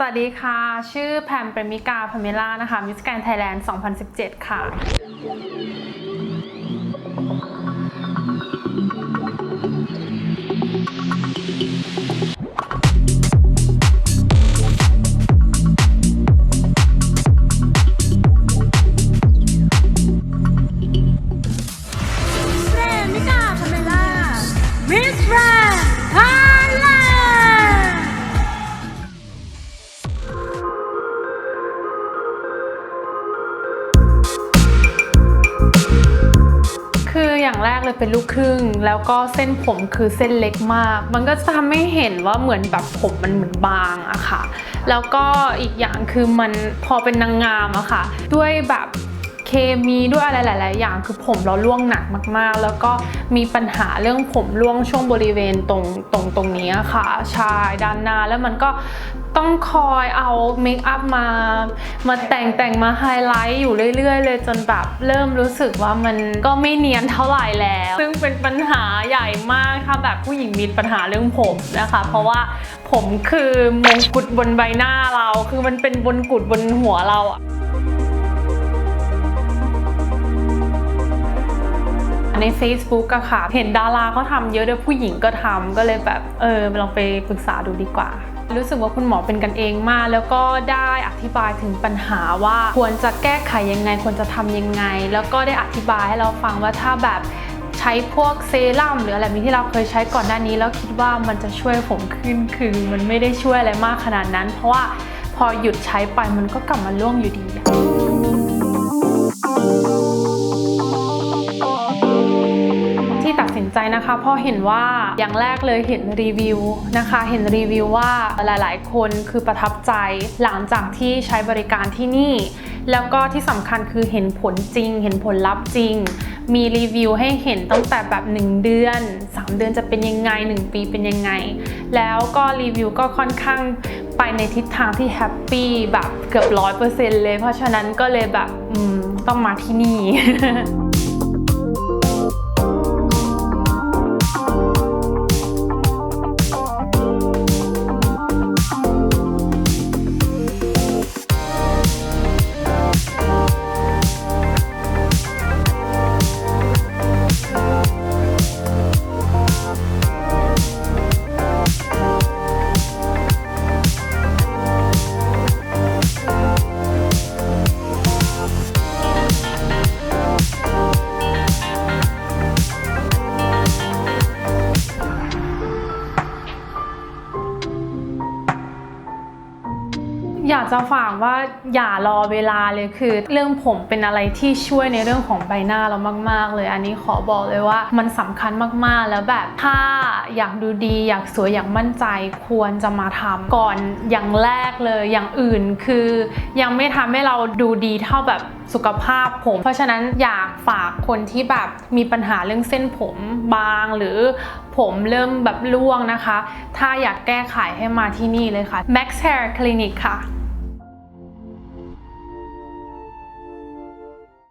สวัสดีค่ะ ชื่อแพมเปรมิกาพาเมล่านะคะมิสแกนไทยแลนด์ 2017 ค่ะ คืออย่างแรกเลยเป็นลูกครึ่ง แล้วก็เส้นผมคือเส้นเล็กมาก มันก็จะทำให้เห็นว่าเหมือนแบบผมมันเหมือนบางอะค่ะ แล้วก็อีกอย่างคือมันพอเป็นนางงามอะค่ะ ด้วยแบบ เคมีด้วยอะไรหลาย ๆ อย่าง คือผมเราร่วงหนักมาก ๆ แล้วก็มีปัญหาเรื่องผมร่วงช่วงบริเวณตรงตรงตรงนี้ค่ะชายด้านหน้าแล้วมันก็ต้องคอยเอาเมคอัพมา มาแต่งแต่งมาไฮไลท์อยู่เรื่อย ๆ เลยจนแบบเริ่มรู้สึกว่ามันก็ไม่เนียนเท่าไหร่แล้ว ซึ่งเป็นปัญหาใหญ่มากถ้าแบบผู้หญิงมีปัญหาเรื่องผมนะคะ เพราะว่าผมคือมงกุฎบนใบหน้าเรา คือมันเป็นบนกุฎบนหัวเราอะ ใน Facebook อะค่ะ เห็นดาราเขาทำเยอะด้วยผู้หญิงก็ทำก็เลยแบบเออลองไปปรึกษาดูดีกว่า รู้สึกว่าคุณหมอเป็นกันเองมาก แล้วก็ได้อธิบายถึงปัญหาว่าควรจะแก้ไขยังไง ควรจะทำยังไง แล้วก็ได้อธิบายให้เราฟังว่าถ้าแบบใช้พวกเซรั่มหรืออะไรนี้ที่เราเคยใช้ก่อนหน้านี้ แล้วคิดว่ามันจะช่วยผมขึ้นคือมันไม่ได้ช่วยอะไรมากขนาดนั้น เพราะว่าพอหยุดใช้ไปมันก็กลับมาร่วงอยู่ดี นใจนะคะ เพราะเห็นว่าอย่างแรกเลยเห็นรีวิวนะคะ เห็นรีวิวว่าหลาย ๆ คนคือประทับใจหลังจากที่ใช้บริการที่นี่ แล้วก็ที่สำคัญคือเห็นผลจริง เห็นผลลัพธ์จริง มีรีวิวให้เห็นตั้งแต่แบบ 1 เดือน 3 เดือนจะเป็นยังไง 1 ปีเป็นยังไง แล้วก็รีวิวก็ค่อนข้างไปในทิศทางที่แฮปปี้แบบเกือบร้อยเปอร์เซ็นต์เลย เพราะฉะนั้นก็เลยแบบต้องมาที่นี่ากจะฝากว่าอย่ารอเวลาเลยคือ เรื่องผมเป็นอะไรที่ช่วยในเรื่องของใบหน้าเรามาก ๆ เลย อันนี้ขอบอกเลยว่ามันสำคัญมากๆแล้วแบบถ้าอยากดูดีอยากสวยอยากมั่นใจควรจะมาทำก่อนอย่างแรกเลยอย่างอื่นคือ ยังไม่ทำให้เราดูดีเท่าแบบสุขภาพผม เพราะฉะนั้นอยากฝากคนที่แบบมีปัญหาเรื่องเส้นผมบางหรือผมเริ่มแบบร่วงนะคะ ถ้าอยากแก้ไขให้มาที่นี่เลยค่ะ Max Hair Clinic ค่ะ